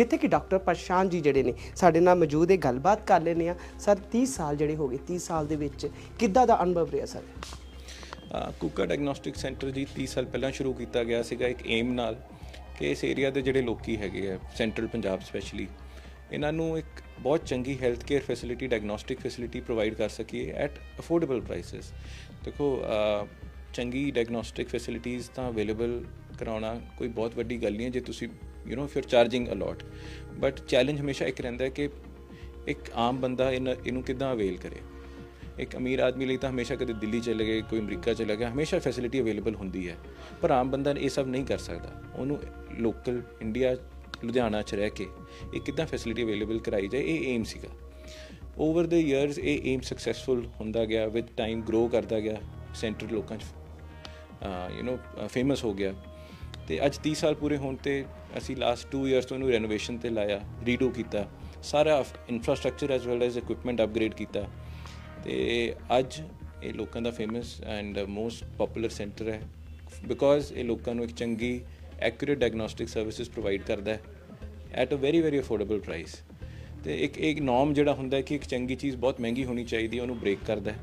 ਜਿੱਥੇ ਕਿ ਡਾਕਟਰ ਪ੍ਰਸ਼ਾਂਤ ਜੀ ਜਿਹੜੇ ਨੇ ਸਾਡੇ ਨਾਲ ਮੌਜੂਦ ਹੈ ਗੱਲਬਾਤ ਕਰ ਲੈਂਦੇ ਆ ਸਰ 30 ਸਾਲ ਜਿਹੜੇ ਹੋ ਗਏ 30 ਸਾਲ ਦੇ ਵਿੱਚ ਕਿੱਦਾਂ ਦਾ ਅਨੁਭਵ ਰਿਹਾ ਸਰ? ਅ, ਕੁੱਕਾ ਡਾਇਗਨੋਸਟਿਕ ਸੈਂਟਰ ਜੀ 30 ਸਾਲ ਪਹਿਲਾਂ ਸ਼ੁਰੂ ਕੀਤਾ ਗਿਆ ਸੀਗਾ ਇੱਕ ਏਮ ਨਾਲ ਕਿ ਇਸ ਏਰੀਆ ਦੇ ਜਿਹੜੇ ਲੋਕੀ ਹੈਗੇ ਆ ਸੈਂਟਰਲ ਪੰਜਾਬ ਸਪੈਸ਼ਲੀ ਇਹਨਾਂ ਨੂੰ ਇੱਕ ਬਹੁਤ ਚੰਗੀ health care facility diagnostic facility provide ਕਰ ਸਕੀਏ ਐਟ ਅਫੋਰਡੇਬਲ ਪ੍ਰਾਈਸਸ ਦੇਖੋ ਚੰਗੀ ਡਾਇਗਨੋਸਟਿਕ ਫੈਸਿਲਿਟੀਆਂ ਤਾਂ ਅਵੇਲੇਬਲ ਕਰਾਉਣਾ ਕੋਈ ਬਹੁਤ ਵੱਡੀ ਗੱਲ ਨਹੀਂ ਹੈ। ਜੇ ਤੁਸੀਂ ਯੂ نو ਫਿਰ ਚਾਰਜਿੰਗ ਅਲੋਟ ਬਟ ਚੈਲੰਜ ਹਮੇਸ਼ਾ ਇੱਕ ਰਹਿੰਦਾ ਹੈ ਕਿ ਇੱਕ ਆਮ ਬੰਦਾ ਇਹਨਾਂ- ਇਹਨੂੰ ਕਿੱਦਾਂ ਅਵੇਲ ਕਰੇ ਇੱਕ ਅਮੀਰ ਆਦਮੀ ਲਈ ਤਾਂ ਹਮੇਸ਼ਾ ਕਦੇ ਦਿੱਲੀ ਚਲੇ ਗਏ ਕੋਈ ਅਮਰੀਕਾ ਚਲਾ ਗਿਆ ਹਮੇਸ਼ਾ ਫੈਸਿਲਿਟੀ ਅਵੇਲੇਬਲ ਹੁੰਦੀ ਹੈ ਪਰ ਆਮ ਬੰਦਾ ਇਹ ਸਭ ਨਹੀਂ ਕਰ ਸਕਦਾ ਉਹਨੂੰ ਲੋਕਲ ਇੰਡੀਆ ਲੁਧਿਆਣਾ ਚ ਰਹਿ ਕੇ ਇਹ ਕਿੱਦਾਂ ਫੈਸਿਲਿਟੀ ਅਵੇਲੇਬਲ ਕਰਾਈ ਜਾਏ ਇਹ ਏਮ ਸੀਗਾ ਓਵਰ ਦ ਇਅਰਸ ਇਹ ਏਮ ਸਕਸੈਸਫੁਲ ਹੁੰਦਾ ਗਿਆ ਵਿਦ ਟਾਈਮ ਗਰੋ ਕਰਦਾ ਗਿਆ ਸੈਂਟਰ ਲੋਕਾਂ ਚ ਯੂ نو ਫੇਮਸ ਹੋ ਗਿਆ ਤੇ ਅੱਜ 30 ਸਾਲ ਪੂਰੇ ਹੋਣ ਤੇ ਅਸੀਂ ਲਾਸਟ 2 ਇਅਰਸ ਤੋਂ ਇਹਨੂੰ ਰੈਨੋਵੇਸ਼ਨ ਤੇ ਲਾਇਆ ਰੀਡੂ ਕੀਤਾ। ਸਾਰਾ infrastructure as well as equipment upgrade ਕੀਤਾ। ਤੇ ਅੱਜ ਇਹ ਲੋਕਾਂ ਦਾ famous and most popular centre ਹੈ। ਬਿਕੋਜ਼ ਇਹ ਲੋਕਾਂ ਨੂੰ ਇੱਕ ਚੰਗੀ ਐਕੂਰੇਟ ਡਾਇਗਨੋਸਟਿਕ ਸਰਵਿਸਿਜ਼ ਪ੍ਰੋਵਾਈਡ ਕਰਦਾ ਹੈ। At a very very affordable price ਤੇ ਇੱਕ ਇੱਕ ਨੋਰਮ ਜਿਹੜਾ ਹੁੰਦਾ ਕਿ ਇੱਕ ਚੰਗੀ ਚੀਜ਼ ਬਹੁਤ ਮਹਿੰਗੀ ਹੋਣੀ ਚਾਹੀਦੀ ਹੈ, ਉਹਨੂੰ ਬ੍ਰੇਕ ਕਰਦਾ ਹੈ।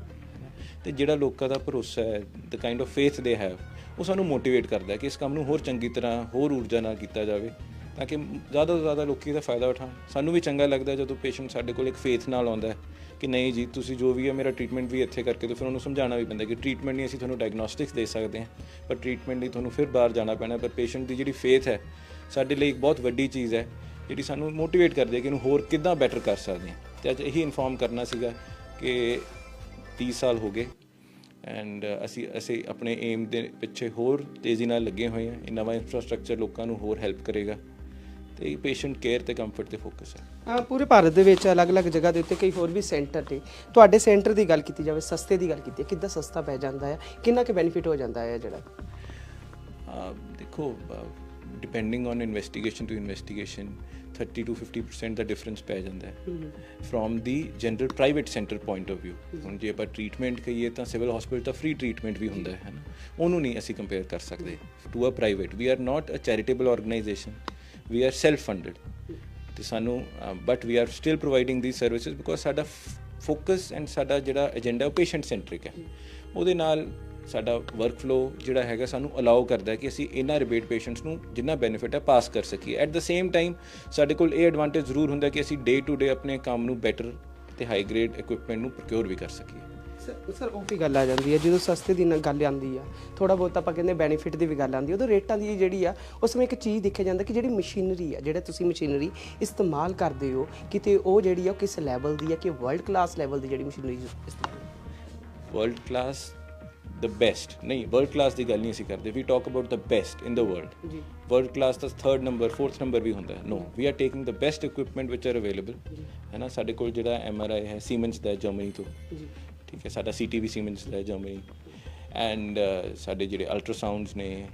ਤੇ ਜਿਹੜਾ ਲੋਕਾਂ ਦਾ ਭਰੋਸਾ ਹੈ the kind of faith they have ਉਹ ਸਾਨੂੰ ਮੋਟੀਵੇਟ ਕਰਦਾ ਕਿ ਇਸ ਕੰਮ ਨੂੰ ਹੋਰ ਚੰਗੀ ਤਰ੍ਹਾਂ, ਹੋਰ ਊਰਜਾ ਨਾਲ ਕੀਤਾ ਜਾਵੇ ਤਾਂ ਕਿ ਜ਼ਿਆਦਾ ਤੋਂ ਜ਼ਿਆਦਾ ਲੋਕੀ ਦਾ ਫਾਇਦਾ ਉਠਾਉਣ। ਸਾਨੂੰ ਵੀ ਚੰਗਾ ਲੱਗਦਾ ਜਦੋਂ ਪੇਸ਼ੈਂਟ ਸਾਡੇ ਕੋਲ ਇੱਕ ਫੇਥ ਨਾਲ ਆਉਂਦਾ ਹੈ ਕਿ ਨਹੀਂ ਜੀ, ਤੁਸੀਂ ਜੋ ਵੀ ਹੈ ਮੇਰਾ ਟ੍ਰੀਟਮੈਂਟ ਵੀ ਇੱਥੇ ਕਰਕੇ ਤੇ ਫਿਰ ਉਹਨੂੰ ਸਮਝਾਉਣਾ ਵੀ ਪੈਂਦਾ ਕਿ ਟ੍ਰੀਟਮੈਂਟ ਨਹੀਂ ਅਸੀਂ ਤੁਹਾਨੂੰ ਡਾਇਗਨੋਸਟਿਕਸ ਦੇ ਸਕਦੇ ਹਾਂ, ਪਰ ਟ੍ਰੀਟਮੈਂਟ ਲਈ ਤੁਹਾਨੂੰ ਫਿਰ ਬਾਹਰ ਜਾਣਾ ਪੈਣਾ ਪਰ ਪੇਸ਼ੈਂਟ ਦੀ ਜਿਹੜੀ ਫੇਥ ਹੈ, ਸਾਡੇ ਲਈ ਇੱਕ ਬਹੁਤ ਵੱਡੀ ਚੀਜ਼ ਹੈ, ਜਿਹੜੀ ਸਾਨੂੰ ਮੋਟੀਵੇਟ ਕਰਦੀ ਹੈ ਕਿ ਇਹਨੂੰ ਹੋਰ ਕਿੱਦਾਂ ਬੈਟਰ ਕਰ ਸਕਦੇ ਹਾਂ। ਤੇ ਅੱਜ ਇਹੀ ਇਨਫੋਰਮ ਕਰਨਾ ਸੀਗਾ ਕਿ 30 ਸਾਲ ਹੋ ਗਏ। ਐਂਡ ਅਸੀਂ ਅਸੀਂ ਆਪਣੇ ਏਮ ਦੇ ਪਿੱਛੇ ਹੋਰ ਤੇਜ਼ੀ ਨਾਲ ਲੱਗੇ ਹੋਏ ਹਾਂ। ਇਹ ਨਵਾਂ ਇਨਫਰਾਸਟ੍ਰਕਚਰ ਲੋਕਾਂ ਨੂੰ ਹੋਰ ਹੈਲਪ ਕਰੇਗਾ। ਤੇ ਪੇਸ਼ੈਂਟ ਕੇਅਰ ਤੇ ਕੰਫਰਟ ਤੇ ਫੋਕਸ ਹੈ। ਪੂਰੇ ਭਾਰਤ ਦੇ ਵਿੱਚ ਅਲੱਗ-ਅਲੱਗ ਜਗ੍ਹਾ ਦੇ ਉੱਤੇ ਕਈ ਹੋਰ ਵੀ ਸੈਂਟਰ ਨੇ ਤੁਹਾਡੇ ਸੈਂਟਰ ਦੀ ਗੱਲ ਕੀਤੀ ਜਾਵੇ ਸਸਤੇ ਦੀ ਗੱਲ ਕੀਤੀ ਹੈ ਕਿੱਦਾਂ ਸਸਤਾ ਪੈ ਜਾਂਦਾ ਹੈ ਕਿੰਨਾ ਕੁ ਬੈਨੀਫਿਟ ਹੋ ਜਾਂਦਾ ਹੈ ਜਿਹੜਾ? ਦੇਖੋ depending on investigation to investigation 30 to 50% ਦਾ ਡਿਫਰੈਂਸ ਪੈ ਜਾਂਦਾ ਹੈ। From the general private centre point of View ਹੁਣ ਜੇ ਆਪਾਂ ਟ੍ਰੀਟਮੈਂਟ ਕਹੀਏ ਤਾਂ ਸਿਵਲ ਹਸਪੀਟਲ ਤਾਂ ਫ੍ਰੀ ਟ੍ਰੀਟਮੈਂਟ ਵੀ ਹੁੰਦਾ ਹੈ ਨਾ? ਉਹਨੂੰ ਨਹੀਂ ਅਸੀਂ ਕੰਪੇਅਰ ਕਰ ਸਕਦੇ। To a private we are not a charitable organisation we are self funded ਤੇ ਸਾਨੂੰ but we are still providing these services because ਸਾਡਾ ਫੋਕਸ ਐਂਡ ਸਾਡਾ ਜਿਹੜਾ ਏਜੰਡਾ ਪੇਸ਼ੈਂਟ ਸੈਂਟਰਿਕ ਹੈ। ਉਹਦੇ ਨਾਲ ਸਾਡਾ ਵਰਕਫਲੋ ਜਿਹੜਾ ਹੈਗਾ ਸਾਨੂੰ ਅਲਾਉ ਕਰਦਾ ਹੈ ਕਿ ਅਸੀਂ ਇਹਨਾਂ ਰਿਬੇਟ ਪੇਸ਼ੈਂਟਸ ਨੂੰ ਜਿੰਨਾ ਬੈਨੀਫਿਟ ਹੈ ਪਾਸ ਕਰ ਸਕੀਏ। ਐਟ ਦ ਸੇਮ ਟਾਈਮ ਸਾਡੇ ਕੋਲ ਇਹ ਐਡਵਾਂਟੇਜ ਜ਼ਰੂਰ ਹੁੰਦਾ ਕਿ ਅਸੀਂ ਡੇ ਟੂ ਡੇ ਆਪਣੇ ਕੰਮ ਨੂੰ ਬੈਟਰ ਤੇ ਹਾਈ ਗ੍ਰੇਡ ਇਕਵਿਪਮੈਂਟ ਨੂੰ ਪ੍ਰੋਕਿਉਰ ਵੀ ਕਰ ਸਕੀਏ। ਸਰ ਸਰ ਉਹ ਵੀ ਗੱਲ ਆ ਜਾਂਦੀ ਹੈ ਜਦੋਂ ਸਸਤੇ ਦੀ ਗੱਲ ਆਉਂਦੀ ਆ ਥੋੜਾ ਬਹੁਤ ਆਪਾਂ ਕਹਿੰਦੇ ਬੈਨੀਫਿਟ ਦੀ ਵੀ ਗੱਲ ਆਉਂਦੀ ਉਦੋਂ ਰੇਟਾਂ ਦੀ ਜਿਹੜੀ ਆ ਉਸ ਵਿੱਚ ਇੱਕ ਚੀਜ਼ ਦੇਖਿਆ ਜਾਂਦਾ ਕਿ ਜਿਹੜੀ ਮਸ਼ੀਨਰੀ ਆ ਜਿਹੜਾ ਤੁਸੀਂ ਮਸ਼ੀਨਰੀ ਇਸਤੇਮਾਲ ਕਰਦੇ ਹੋ ਕਿਤੇ ਉਹ ਜਿਹੜੀ ਆ ਕਿਸ ਲੈਵਲ ਦੀ ਆ ਕਿ ਵਰਲਡ ਕਲਾਸ ਲੈਵਲ ਦੀ ਜਿਹੜੀ ਮਸ਼ੀਨਰੀ ਇਸਤੇਮਾਲ ਵਰਲਡ ਕਲਾਸ ਦ ਬੈਸਟ ਨਹੀਂ ਵਰਲਡ ਕਲਾਸ ਦੀ ਗੱਲ ਨਹੀਂ ਅਸੀਂ ਕਰਦੇ। We talk about the best in the world ਜੀ। ਵਰਲਡ ਕਲਾਸ ਦਾ ਥਰਡ ਨੰਬਰ ਫੋਰਥ ਨੰਬਰ ਵੀ ਹੁੰਦਾ। ਹੈ no we are taking the best equipment which are available ਹੈ ਨਾ ਸਾਡੇ ਕੋਲ ਜਿਹੜਾ ਐਮਆਰਆਈ ਹੈ ਸੀਮੈਂਸ ਦਾ ਹੈ ਜਰਮਨੀ ਤੋਂ ਜੀ ਠੀਕ ਹੈ ਸਾਡਾ ਸੀਟੀਵੀ ਸੀਮੈਂਸ ਦਾ ਹੈ ਜਰਮਨੀ ਐਂਡ ਸਾਡੇ ਜਿਹੜੇ ਅਲਟਰਾਸਾਊਂਡਸ ਨੇ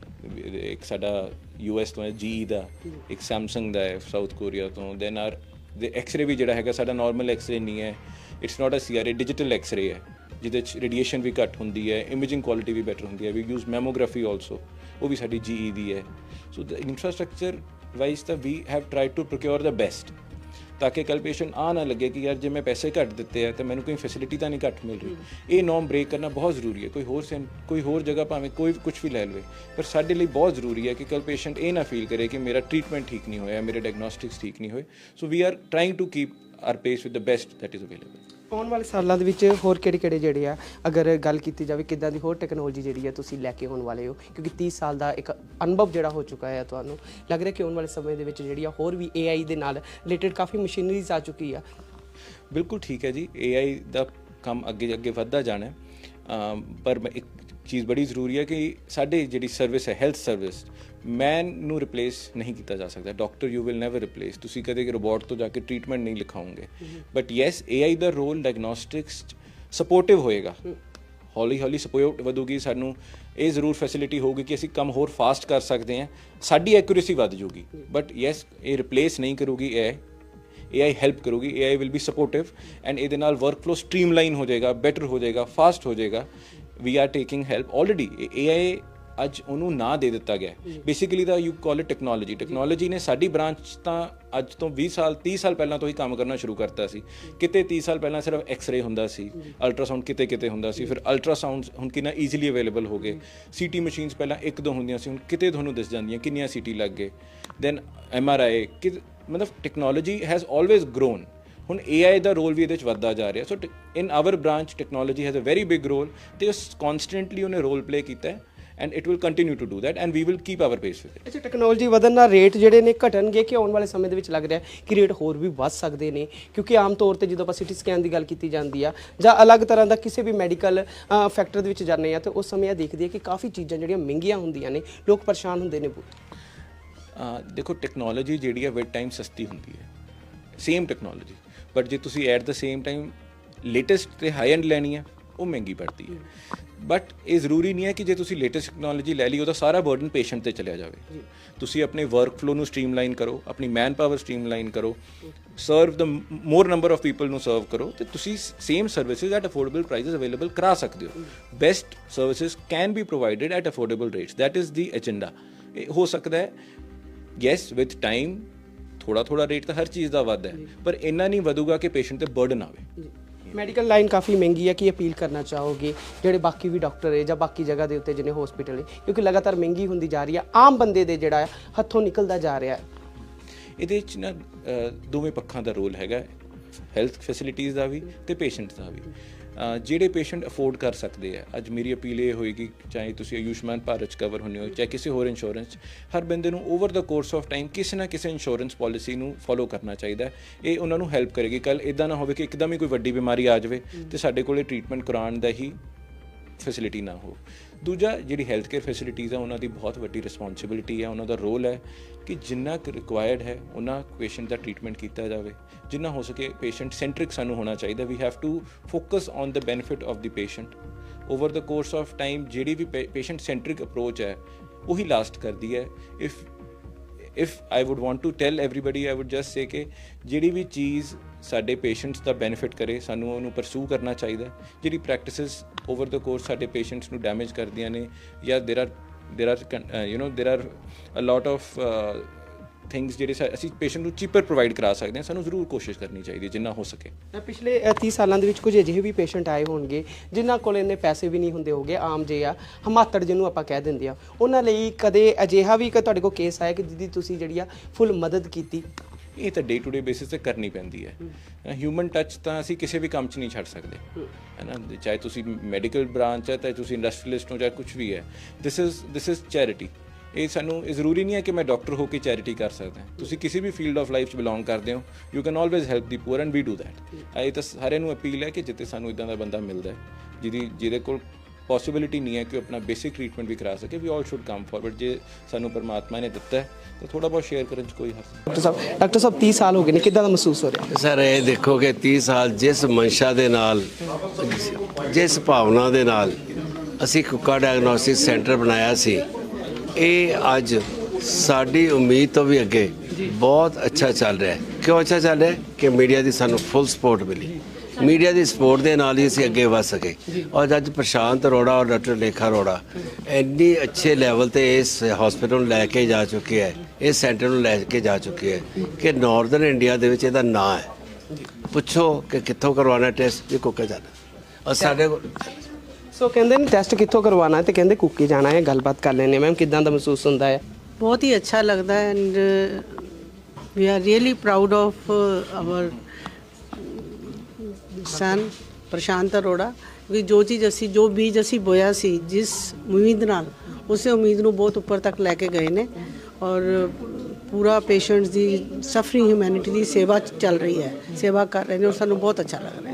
ਇੱਕ ਸਾਡਾ ਯੂਐਸ ਤੋਂ ਹੈ ਜੀਈ ਦਾ ਇੱਕ ਸੈਮਸੰਗ ਦਾ ਹੈ ਸਾਊਥ ਕੋਰੀਆ ਤੋਂ ਦੈਨ ਆਰ ਦੇ ਐਕਸ-ਰੇ ਵੀ ਜਿਹੜਾ ਹੈਗਾ ਸਾਡਾ ਨਾਰਮਲ ਐਕਸ-ਰੇ ਨਹੀਂ ਹੈ it's not a CRA digital X-ray ਹੈ ਜਿਹਦੇ ਚ ਰੇਡੀਏਸ਼ਨ ਵੀ ਘੱਟ ਹੁੰਦੀ ਹੈ ਇਮੇਜਿੰਗ ਕੁਆਲਿਟੀ ਵੀ ਬੈਟਰ ਹੁੰਦੀ ਹੈ ਵੀ ਯੂਜ਼ ਮੈਮੋਗ੍ਰਾਫੀ ਆਲਸੋ ਉਹ ਵੀ ਸਾਡੀ ਜੀਈ ਦੀ ਹੈ। ਸੋ ਦ ਇਨਫਰਾਸਟ੍ਰਕਚਰ ਵਾਈਜ਼ ਤਾਂ we have tried to procure the best ਤਾਂ ਕਿ ਕੱਲ ਪੇਸ਼ੈਂਟ ਆ ਨਾ ਲੱਗੇ ਕਿ ਯਾਰ ਜੇ ਮੈਂ ਪੈਸੇ ਘੱਟ ਦਿੱਤੇ ਆ, ਤੇ ਮੈਨੂੰ ਕੋਈ ਫੈਸਿਲਿਟੀ ਤਾਂ ਨਹੀਂ ਘੱਟ ਮਿਲ ਰਹੀ। ਇਹ ਨੋਮ ਬ੍ਰੇਕ ਕਰਨਾ ਬਹੁਤ ਜ਼ਰੂਰੀ ਹੈ, ਕੋਈ ਹੋਰ ਸੈਂ- ਕੋਈ ਹੋਰ ਜਗ੍ਹਾ ਭਾਵੇਂ ਕੋਈ ਕੁਝ ਵੀ ਲੈ ਲਵੇ, ਪਰ ਸਾਡੇ ਲਈ ਬਹੁਤ ਜ਼ਰੂਰੀ ਹੈ ਕਿ ਕੱਲ ਪੇਸ਼ੈਂਟ ਇਹ ਨਾ ਫੀਲ ਕਰੇ ਕਿ ਮੇਰਾ ਟ੍ਰੀਟਮੈਂਟ ਠੀਕ ਨਹੀਂ ਹੋਇਆ, ਮੇਰੇ ਡਾਇਗਨੋਸਟਿਕਸ ਠੀਕ ਨਹੀਂ ਹੋਏ। So we are trying to keep our pace with the best that is available ਆਉਣ ਵਾਲੇ ਸਾਲਾਂ ਦੇ ਵਿੱਚ ਹੋਰ ਕਿਹੜੇ ਕਿਹੜੇ ਜਿਹੜੇ ਆ, ਅਗਰ ਗੱਲ ਕੀਤੀ ਜਾਵੇ ਕਿੱਦਾਂ ਦੀ ਹੋਰ ਟੈਕਨੋਲੋਜੀ ਜਿਹੜੀ ਆ ਤੁਸੀਂ ਲੈ ਕੇ ਆਉਣ ਵਾਲੇ ਹੋ? ਕਿਉਂਕਿ 30 ਸਾਲ ਦਾ ਇੱਕ ਅਨੁਭਵ ਜਿਹੜਾ ਹੋ ਚੁੱਕਾ ਹੈ ਤੁਹਾਨੂੰ, ਲੱਗ ਰਿਹਾ ਕਿ ਆਉਣ ਵਾਲੇ ਸਮੇਂ ਦੇ ਵਿੱਚ ਜਿਹੜੀ ਆ ਹੋਰ ਵੀ AI ਦੇ ਨਾਲ ਰਿਲੇਟਡ ਕਾਫੀ ਮਸ਼ੀਨਰੀਜ਼ ਆ ਚੁੱਕੀ ਆ। ਬਿਲਕੁਲ ਠੀਕ ਹੈ ਜੀ AI ਦਾ ਕੰਮ ਅੱਗੇ ਅੱਗੇ ਵੱਧਦਾ ਜਾਣਾ ਪਰ ਮੈਂ ਇੱਕ ਚੀਜ਼ ਬੜੀ ਜ਼ਰੂਰੀ ਹੈ ਕਿ ਸਾਡੇ ਜਿਹੜੀ ਸਰਵਿਸ ਹੈ ਹੈਲਥ ਸਰਵਿਸ ਮੈਨ ਨੂੰ ਰਿਪਲੇਸ ਨਹੀਂ ਕੀਤਾ ਜਾ ਸਕਦਾ। Doctor you will never replace ਤੁਸੀਂ ਕਦੇ ਰੋਬੋਟ ਤੋਂ ਜਾ ਕੇ ਟ੍ਰੀਟਮੈਂਟ ਨਹੀਂ ਲਿਖਾਓਗੇ। ਬਟ ਯੈਸ AI ਦਾ ਰੋਲ ਡਾਇਗਨੋਸਟਿਕਸ ਸਪੋਰਟਿਵ ਹੋਏਗਾ। ਹੌਲੀ ਹੌਲੀ ਸਪੋਰਟ ਵਧੂਗੀ ਸਾਨੂੰ ਇਹ ਜ਼ਰੂਰ ਫੈਸਿਲਿਟੀ ਹੋਊਗੀ ਕਿ ਅਸੀਂ ਕੰਮ ਹੋਰ ਫਾਸਟ ਕਰ ਸਕਦੇ ਹਾਂ। ਸਾਡੀ ਐਕੂਰੇਸੀ ਵੱਧ ਜੂਗੀ। ਬਟ ਯੈਸ ਇਹ ਰਿਪਲੇਸ ਨਹੀਂ ਕਰੂਗੀ AI AI ਹੈਲਪ ਕਰੂਗੀ। AI will be supportive and ਇਹਦੇ ਨਾਲ ਵਰਕਫਲੋ ਸਟ੍ਰੀਮਲਾਈਨ ਹੋ ਜਾਏਗਾ ਬੈਟਰ ਹੋ ਜਾਏਗਾ ਫਾਸਟ ਹੋ ਜਾਏਗਾ। We are taking help already AI ਅੱਜ ਉਹਨੂੰ ਨਾਂ ਦੇ ਦਿੱਤਾ ਗਿਆ। Basically the you call it technology technology ਨੇ ਸਾਡੀ ਬ੍ਰਾਂਚ ਤਾਂ ਅੱਜ ਤੋਂ 20 ਸਾਲ 30 ਸਾਲ ਪਹਿਲਾਂ ਤੋਂ ਹੀ ਕੰਮ ਕਰਨਾ ਸ਼ੁਰੂ ਕਰਤਾ ਸੀ। ਕਿਤੇ 30 ਸਾਲ ਪਹਿਲਾਂ ਸਿਰਫ ਐਕਸ-ਰੇ ਹੁੰਦਾ ਸੀ ਅਲਟਰਾਸਾਊਂਡ ਕਿਤੇ ਕਿਤੇ ਹੁੰਦਾ ਸੀ। ਫਿਰ ਅਲਟਰਾਸਾਊਂਡ ਹੁਣ ਕਿੰਨਾ ਈਜ਼ੀਲੀ ਅਵੇਲੇਬਲ ਹੋ ਗਏ। ਸੀਟੀ ਮਸ਼ੀਨਸ ਪਹਿਲਾਂ ਇੱਕ ਦੋ ਹੁੰਦੀਆਂ ਸੀ ਹੁਣ ਕਿਤੇ ਤੁਹਾਨੂੰ ਦਿਸ ਜਾਂਦੀਆਂ ਕਿੰਨੀਆਂ ਸੀਟੀ ਲੱਗ ਗਏ। ਦੈਨ ਐਮਆਰਆਈ ਕਿ ਮਤਲਬ ਟੈਕਨੋਲੋਜੀ ਹੈਜ਼ ਆਲਵੇਜ਼ ਗਰੋਨ ਹੁਣ AI ਦਾ ਰੋਲ ਵੀ ਇਹਦੇ ਵਿੱਚ ਵੱਧਦਾ ਜਾ ਰਿਹਾ। So in our branch technology has a very big role ਤੇ ਉਸ ਕਨਸਟੈਂਟਲੀ ਉਹਨੇ ਰੋਲ ਪਲੇ ਕੀਤਾ ਹੈ and it will continue to do that and we will keep our pace with it ਅੱਛਾ ਟੈਕਨੋਲੋਜੀ ਵਧਣ ਨਾਲ ਰੇਟ ਜਿਹੜੇ ਨੇ ਘਟਣਗੇ ਕਿ ਆਉਣ ਵਾਲੇ ਸਮੇਂ ਦੇ ਵਿੱਚ ਲੱਗ ਰਿਹਾ ਕਿ ਰੇਟ ਹੋਰ ਵੀ ਵੱਧ ਸਕਦੇ ਨੇ? ਕਿਉਂਕਿ ਆਮ ਤੌਰ ਤੇ ਜਦੋਂ ਆਪਾਂ ਸਿਟੀ ਸਕੈਨ ਦੀ ਗੱਲ ਕੀਤੀ ਜਾਂਦੀ ਆ ਜਾਂ ਅਲੱਗ ਤਰ੍ਹਾਂ ਦਾ ਕਿਸੇ ਵੀ ਮੈਡੀਕਲ ਫੈਕਟਰ ਦੇ ਵਿੱਚ ਜਾਂਦੇ ਆ ਤੇ ਉਸ ਸਮੇਂ ਇਹ ਦੇਖਦੇ ਆ ਕਿ ਕਾਫੀ ਚੀਜ਼ਾਂ ਜਿਹੜੀਆਂ ਮਹਿੰਗੀਆਂ ਹੁੰਦੀਆਂ ਨੇ ਲੋਕ ਪਰੇਸ਼ਾਨ ਹੁੰਦੇ ਨੇ ਦੇਖੋ ਟੈਕਨੋਲੋਜੀ ਜਿਹੜੀ ਹੈ ਵਿਦ ਟਾਈਮ ਸਸਤੀ ਹੁੰਦੀ ਹੈ। ਸੇਮ ਟੈਕਨੋਲੋਜੀ ਬਟ ਜੇ ਤੁਸੀਂ at the same time latest ਤੇ ਹਾਈ ਐਂਡ ਲੈਣੀ ਹੈ ਉਹ ਮਹਿੰਗੀ ਪੜਦੀ ਹੈ। ਬਟ ਇਹ ਜ਼ਰੂਰੀ ਨਹੀਂ ਹੈ ਕਿ ਜੇ ਤੁਸੀਂ ਲੇਟੈਸਟ ਟੈਕਨੋਲੋਜੀ ਲੈ ਲਈ ਉਹਦਾ ਸਾਰਾ ਬਰਡਨ ਪੇਸ਼ੈਂਟ ਤੇ ਚਲਿਆ ਜਾਵੇ। ਤੁਸੀਂ ਆਪਣੇ ਵਰਕ ਫਲੋ ਨੂੰ ਸਟ੍ਰੀਮਲਾਈਨ ਕਰੋ ਆਪਣੀ ਮੈਨ ਪਾਵਰ ਸਟ੍ਰੀਮਲਾਈਨ ਕਰੋ serve the more number of people ਨੂੰ ਸਰਵ ਕਰੋ ਤੇ ਤੁਸੀਂ same services at affordable prices available ਕਰਾ ਸਕਦੇ ਹੋ। Best services can be provided at affordable rates that is the agenda ਇਹ ਹੋ ਸਕਦਾ ਹੈ ਯੈਸ ਵਿਦ ਟਾਈਮ ਥੋੜਾ ਥੋੜਾ ਰੇਟ ਤਾਂ ਹਰ ਚੀਜ਼ ਦਾ ਵੱਧਦਾ ਹੈ ਪਰ ਇੰਨਾ ਨਹੀਂ ਵਧੂਗਾ ਕਿ ਪੇਸ਼ੈਂਟ ਤੇ ਬਰਡਨ ਆਵੇ। ਮੈਡੀਕਲ ਲਾਈਨ ਕਾਫੀ ਮਹਿੰਗੀ ਹੈ ਕੀ ਅਪੀਲ ਕਰਨਾ ਚਾਹੋਗੇ? ਜਿਹੜੇ ਬਾਕੀ ਵੀ ਡਾਕਟਰ ਹੈ ਜਾਂ ਬਾਕੀ ਜਗ੍ਹਾ ਦੇ ਉੱਤੇ ਜਿਹਨੇ ਹਸਪੀਟਲ ਹੈ ਕਿਉਂਕਿ ਲਗਾਤਾਰ ਮਹਿੰਗੀ ਹੁੰਦੀ ਜਾ ਰਹੀ ਹੈ ਆਮ ਬੰਦੇ ਦੇ ਜਿਹੜਾ ਹੱਥੋਂ ਨਿਕਲਦਾ ਜਾ ਰਿਹਾ ਹੈ। ਇਹਦੇ ਵਿੱਚ ਨਾ ਦੋਵੇਂ ਪੱਖਾਂ ਦਾ ਰੋਲ ਹੈਗਾ ਹੈਲਥ ਫੈਸਿਲਿਟੀਜ਼ ਦਾ ਵੀ ਤੇ ਪੇਸ਼ੈਂਟ ਦਾ ਵੀ। ਜਿਹੜੇ ਪੇਸ਼ੈਂਟ ਅਫੋਰਡ ਕਰ ਸਕਦੇ ਆ, ਅੱਜ ਮੇਰੀ ਅਪੀਲ ਇਹ ਹੋਏਗੀ, ਚਾਹੇ ਤੁਸੀਂ ਆਯੁਸ਼ਮਾਨ ਭਾਰਤ ਚ ਕਵਰ ਹੁੰਦੇ ਹੋ, ਚਾਹੇ ਕਿਸੇ ਹੋਰ ਇੰਸ਼ੋਰੈਂਸ ਹਰ ਬੰਦੇ ਨੂੰ over the course of time ਕਿਸੇ ਨਾ ਕਿਸੇ ਇੰਸ਼ੋਰੈਂਸ ਪਾਲਿਸੀ ਨੂੰ ਫੋਲੋ ਕਰਨਾ ਚਾਹੀਦਾ ਇਹ ਉਹਨਾਂ ਨੂੰ ਹੈਲਪ ਕਰੇਗੀ। ਕੱਲ ਇਦਾਂ ਨਾ ਹੋਵੇ ਕਿ ਇੱਕਦਮ ਹੀ ਕੋਈ ਵੱਡੀ ਬਿਮਾਰੀ ਆ ਜਾਵੇ ਤੇ ਸਾਡੇ ਕੋਲੇ ਟ੍ਰੀਟਮੈਂਟ ਕਰਾਉਣ ਦਾ ਹੀ ਫੈਸਿਲਿਟੀ ਨਾ ਹੋ। ਦੂਜਾ, ਜਿਹੜੀ ਹੈਲਥ ਕੇਅਰ ਫੈਸਿਲਿਟੀਜ਼ ਆ, ਉਹਨਾਂ ਦੀ ਬਹੁਤ ਵੱਡੀ ਰਿਸਪੌਂਸਿਬਿਲਿਟੀ ਹੈ ਉਹਨਾਂ ਦਾ ਰੋਲ ਹੈ ਕਿ ਜਿੰਨਾ ਕੁ ਰਿਕੁਆਇਰਡ ਹੈ, ਉਹਨਾਂ ਪੇਸ਼ੈਂਟ ਦਾ ਟ੍ਰੀਟਮੈਂਟ ਕੀਤਾ ਜਾਵੇ। ਜਿੰਨਾ ਹੋ ਸਕੇ ਪੇਸ਼ੈਂਟ ਸੈਂਟਰਿਕ ਸਾਨੂੰ ਹੋਣਾ ਚਾਹੀਦਾ। We have to focus on the benefit of the patient over the course of time ਜਿਹੜੀ ਵੀ ਪੇਸ਼ੈਂਟ ਸੈਂਟਰਿਕ ਅਪਰੋਚ ਹੈ, ਉਹੀ ਲਾਸਟ ਕਰਦੀ ਹੈ। If If I would want to tell everybody I would just say ਕਿ ਜਿਹੜੀ ਵੀ ਚੀਜ਼ ਸਾਡੇ ਪੇਸ਼ੈਂਟਸ ਦਾ ਬੈਨੀਫਿਟ ਕਰੇ ਸਾਨੂੰ ਉਹਨੂੰ ਪਰਸੂ ਕਰਨਾ ਚਾਹੀਦਾ ਹੈ। ਜਿਹੜੀ ਪ੍ਰੈਕਟਿਸਿਸ ਓਵਰ ਦ ਕੋਰਸ ਸਾਡੇ ਪੇਸ਼ੈਂਟਸ ਨੂੰ ਡੈਮੇਜ ਕਰਦੀਆਂ ਨੇ ਜਾਂ there are there are you know there are a lot of things ਜਿਹੜੇ ਸਾ- ਅਸੀਂ ਪੇਸ਼ੈਂਟ ਨੂੰ ਚੀਪਰ ਪ੍ਰੋਵਾਈਡ ਕਰਾ ਸਕਦੇ ਹਾਂ ਸਾਨੂੰ ਜ਼ਰੂਰ ਕੋਸ਼ਿਸ਼ ਕਰਨੀ ਚਾਹੀਦੀ ਹੈ ਜਿੰਨਾ ਹੋ ਸਕੇ। ਅ, ਪਿਛਲੇ ਅ, 30 ਸਾਲਾਂ ਦੇ ਵਿੱਚ ਕੁਝ ਅਜਿਹੇ ਵੀ ਪੇਸ਼ੈਂਟ ਆਏ ਹੋਣਗੇ ਜਿਨ੍ਹਾਂ ਕੋਲ ਇੰਨੇ ਪੈਸੇ ਵੀ ਨਹੀਂ ਹੁੰਦੇ ਹੋਗੇ ਆਮ ਜੇ ਆ ਹਮਾਤੜ ਜਿਹਨੂੰ ਆਪਾਂ ਕਹਿ ਦਿੰਦੇ ਆ। ਉਹਨਾਂ ਲਈ ਕਦੇ ਅਜਿਹਾ ਵੀ ਕਿ ਤੁਹਾਡੇ ਕੋਲ ਕੇਸ ਆਇਆ ਕਿ ਜਿਹਦੀ ਤੁਸੀਂ ਜਿਹੜੀ ਆ ਫੁੱਲ ਮਦਦ ਕੀਤੀ? ਇਹ ਤਾਂ ਡੇ ਟੂ ਡੇ ਬੇਸਿਸ ਤੇ ਕਰਨੀ ਪੈਂਦੀ ਹੈ। ਹਿਊਮਨ ਟੱਚ ਤਾਂ ਅਸੀਂ ਕਿਸੇ ਵੀ ਕੰਮ 'ਚ ਨਹੀਂ ਛੱਡ ਸਕਦੇ। ਹੈ। ਨਾ ਚਾਹੇ ਤੁਸੀਂ ਮੈਡੀਕਲ ਬ੍ਰਾਂਚ ਹੈ ਚਾਹੇ ਤੁਸੀਂ ਇੰਡਸਟਰੀਅਲਿਸਟ ਹੋ ਚਾਹੇ ਕੁਝ ਵੀ ਹੈ। This is this is charity ਇਹ ਸਾਨੂੰ ਇਹ ਜ਼ਰੂਰੀ ਨਹੀਂ ਹੈ ਕਿ ਮੈਂ ਡਾਕਟਰ ਹੋ ਕੇ ਚੈਰਿਟੀ ਕਰ ਸਕਦਾ ਤੁਸੀਂ ਕਿਸੇ ਵੀ ਫੀਲਡ ਆਫ ਲਾਈਫ 'ਚ ਬਿਲੋਂਗ ਕਰਦੇ ਹੋ you can always help the poor and we do that ਇਹ ਤਾਂ ਸਾਰਿਆਂ ਨੂੰ ਅਪੀਲ ਹੈ ਕਿ ਜਿੱਤੇ ਸਾਨੂੰ ਇਦਾਂ ਦਾ ਬੰਦਾ ਮਿਲਦਾ ਹੈ ਜਿਹਦੀ ਜਿਹਦੇ ਕੋਲ ਪੋਸਿਬਿਲਿਟੀ ਨਹੀਂ ਹੈ ਕਿ ਉਹ ਆਪਣਾ ਬੇਸਿਕ ਟ੍ਰੀਟਮੈਂਟ ਵੀ ਕਰਾ ਸਕੇ ਵੀ ਆਲ ਸ਼ੁੱਡ ਕਮ ਫਾਰਵਰਡ ਜੇ ਸਾਨੂੰ ਪਰਮਾਤਮਾ ਨੇ ਦਿੱਤਾ ਹੈ ਤਾਂ ਥੋੜਾ ਬਹੁਤ ਸ਼ੇਅਰ ਕਰਨ 'ਚ ਕੋਈ ਹਰਜ ਨਹੀਂ। ਡਾਕਟਰ ਸਾਹਿਬ ਡਾਕਟਰ ਸਾਹਿਬ 30 ਸਾਲ ਹੋ ਗਏ ਨੇ ਕਿੱਦਾਂ ਦਾ ਮਹਿਸੂਸ ਹੋ ਰਿਹਾ? ਸਰ ਇਹ ਦੇਖੋ ਕਿ 30 ਸਾਲ ਜਿਸ ਮਨਸ਼ਾ ਦੇ ਨਾਲ ਜਿਸ ਭਾਵਨਾ ਦੇ ਨਾਲ ਅਸੀਂ ਕੁੱਕਾ ਡਾਇਗਨੋਸਟਿਕ ਸੈਂਟਰ ਬਣਾਇਆ ਸੀ ਇਹ ਅੱਜ ਸਾਡੀ ਉਮੀਦ ਤੋਂ ਵੀ ਅੱਗੇ ਬਹੁਤ ਅੱਛਾ ਚੱਲ ਰਿਹਾ ਹੈ। ਕਿਉਂ ਅੱਛਾ ਚੱਲ ਰਿਹਾ ਹੈ? ਕਿ ਮੀਡੀਆ ਦੀ ਸਾਨੂੰ ਫੁੱਲ ਸਪੋਰਟ ਮਿਲੀ। ਮੀਡੀਆ ਦੀ ਸਪੋਰਟ ਦੇ ਨਾਲ ਹੀ ਅਸੀਂ ਅੱਗੇ ਵਧ ਸਕੇ। ਔਰ ਅੱਜ ਪ੍ਰਸ਼ਾਂਤ ਅਰੋੜਾ ਔਰ ਡਾਕਟਰ ਲੇਖਾ ਅਰੋੜਾ ਇੰਨੀ ਅੱਛੇ ਲੈਵਲ ਤੇ ਇਸ ਹਸਪੀਟਲ ਨੂੰ ਲੈ ਕੇ ਜਾ ਚੁੱਕੇ ਹੈ ਇਸ ਸੈਂਟਰ ਨੂੰ ਲੈ ਕੇ ਜਾ ਚੁੱਕੇ ਹੈ ਕਿ ਨਾਰਥਰਨ ਇੰਡੀਆ ਦੇ ਵਿੱਚ ਇਹਦਾ ਨਾਂ ਹੈ। ਪੁੱਛੋ ਕਿ ਕਿੱਥੋਂ ਕਰਵਾਉਣਾ ਟੈਸਟ ਇਹ ਕੋਕੇ ਜਾਣਾ। ਔਰ ਸਾਡੇ ਕੋਲ ਸੋ ਕਹਿੰਦੇ ਨੇ ਟੈਸਟ ਕਿੱਥੋਂ ਕਰਵਾਉਣਾ ਹੈ ਤੇ ਕਹਿੰਦੇ ਕੁੱਕੀ ਜਾਣਾ ਹੈ, ਗੱਲਬਾਤ ਕਰ ਲੈਣੀ ਮੈਮ ਕਿਦਾਂ ਦਾ ਮਹਿਸੂਸ ਹੁੰਦਾ ਹੈ? ਬਹੁਤ ਹੀ ਅੱਛਾ ਲੱਗਦਾ ਹੈ and we are really proud of our son Prashant Arora. ਵੀ ਜੋ ਚੀਜ਼ ਅਸੀਂ, ਜੋ ਬੀਜ ਅਸੀਂ ਬੋਇਆ ਸੀ, ਜਿਸ ਉਮੀਦ ਨਾਲ, ਉਸੇ ਉਮੀਦ ਨੂੰ ਬਹੁਤ ਉੱਪਰ ਤੱਕ ਲੈ ਕੇ ਗਏ ਨੇ। ਔਰ ਪੂਰਾ ਪੇਸ਼ੈਂਟਸ ਦੀ ਸਫਰਿੰਗ ਹਿਊਮੈਨਿਟੀ ਦੀ ਸੇਵਾ ਚੱਲ ਰਹੀ ਹੈ। ਸੇਵਾ ਕਰ ਰਹੇ ਨੇ ਔਰ ਸਾਨੂੰ ਬਹੁਤ ਅੱਛਾ ਲੱਗ ਰਿਹਾ ਹੈ।